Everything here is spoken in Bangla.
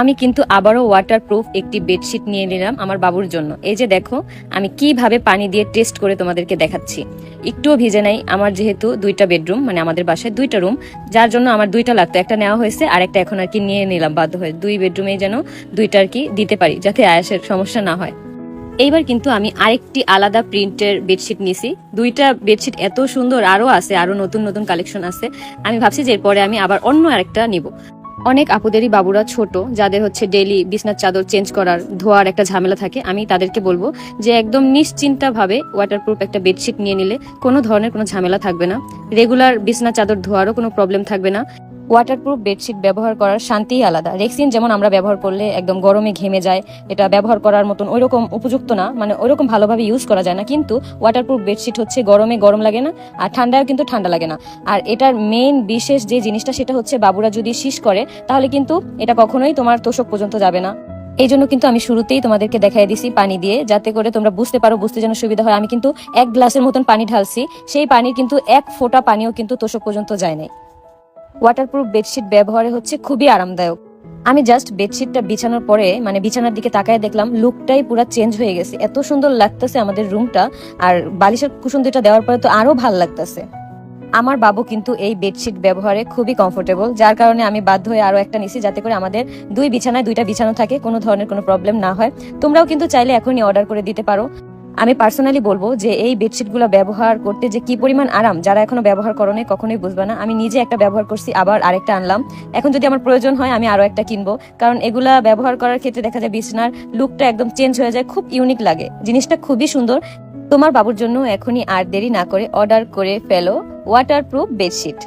আমি কিন্তু আবারও ওয়াটারপ্রুফ একটি বেডশিট নিয়ে নিলাম আমার বাবুর জন্য। এই যে দেখো, আমি কীভাবে পানি দিয়ে টেস্ট করে তোমাদেরকে দেখাচ্ছি। একটুও ভিজে নাই, আমার যেহেতু দুইটা বেডরুম মানে আমাদের বাসায় দুইটা রুম যার জন্য আমার দুইটা লাগতো, একটা নেওয়া হয়েছে, আর একটা এখন আর কি নিয়ে নিলাম বাধ্য হয়ে। দুই বেডরুমেই যেন দুইটা আর কি দিতে পারি, যাতে আয়াসের সমস্যা না হয়। এইবার কিন্তু আমি আরেকটি আলাদা প্রিন্টের বেডশিট নিছি। দুইটা বেডশিট এত সুন্দর আরও আছে আরও নতুন নতুন কালেকশন আছে। আমি ভাবছি যে এরপরে আমি আবার অন্য আরেকটা নিব। অনেক আপুদেরই বাবুরা ছোট, যাদের হচ্ছে ডেলি বিছনার চাদর চেঞ্জ করার ধোয়ার একটা ঝামেলা থাকে। আমি তাদেরকে বলব যে একদম নিশ্চিন্তাভাবে ওয়াটারপ্রুফ একটা বেডশিট নিয়ে নিলে কোনো ধরনের কোনো ঝামেলা থাকবে না। রেগুলার বিছনা চাদর ধোয়ারও কোনো প্রবলেম থাকবে না। ওয়াটারপ্রুফ বেডশিট ব্যবহার করার শান্তিই আলাদা। রেক্সিন যেমন আমরা ব্যবহার করলে একদম গরমে ঘেমে যায়, এটা ব্যবহার করার মতন ওইরকম উপযুক্ত না মানে ওইরকম ভালোভাবে ইউজ করা যায় না, কিন্তু ওয়াটারপ্রুফ বেডশিট হচ্ছে গরমে গরম লাগে না, আর ঠান্ডায় কিন্তু ঠান্ডা লাগে না। আর এটার মেইন বিশেষ যে জিনিসটা, সেটা হচ্ছে বাবুরা যদি শীষ করে, তাহলে কিন্তু এটা কখনোই তোমার তোষক পর্যন্ত যাবে না। এই জন্য কিন্তু আমি শুরুতেই তোমাদেরকে দেখাই দিছি পানি দিয়ে, যাতে করে তোমরা বুঝতে পারো, বুঝতে যেন সুবিধা হয়। আমি কিন্তু এক গ্লাসের মতন পানি ঢালছি, সেই পানির কিন্তু এক ফোঁটা পানিও কিন্তু তোষক পর্যন্ত যায় নাই। ওয়াটারপ্রুফ বেডশিট ব্যবহারে হচ্ছে খুবই আরামদায়ক। আমি জাস্ট বেডশিটটা বিছানোর পরে মানে বিছানার দিকে তাকায় দেখলাম লুকটাই পুরো চেঞ্জ হয়ে গেছে। এত সুন্দর লাগতেছে আমাদের রুমটা আর বালিশের দুইটা দেওয়ার পরে তো আরও ভালো লাগতেছে। আমার বাবু কিন্তু এই বেডশিট ব্যবহারে খুবই কমফোর্টেবল যার কারণে আমি বাধ্য হয়ে আরও একটা নিছি, যাতে করে আমাদের দুই বিছানায় দুইটা বিছানো থাকে, কোনো ধরনের কোনো প্রবলেম না হয়। তোমরাও কিন্তু চাইলে এখনই অর্ডার করে দিতে পারো। আমি পার্সোনালি বলব যে এই বেডশিটগুলো ব্যবহার করতে যে কি পরিমাণ আরাম যারা এখনও ব্যবহার করনে কখনোই বুঝবে না। আমি নিজে একটা ব্যবহার করছি, আবার আরেকটা আনলাম। এখন যদি আমার প্রয়োজন হয়, আমি আরও একটা কিনবো। কারণ এগুলা ব্যবহার করার ক্ষেত্রে দেখা যায় বিছনার লুকটা একদম চেঞ্জ হয়ে যায়, খুব ইউনিক লাগে। জিনিসটা খুবই সুন্দর। তোমার বাবুর জন্য এখনই আর দেরি না করে অর্ডার করে ফেলো ওয়াটারপ্রুফ বেডশিট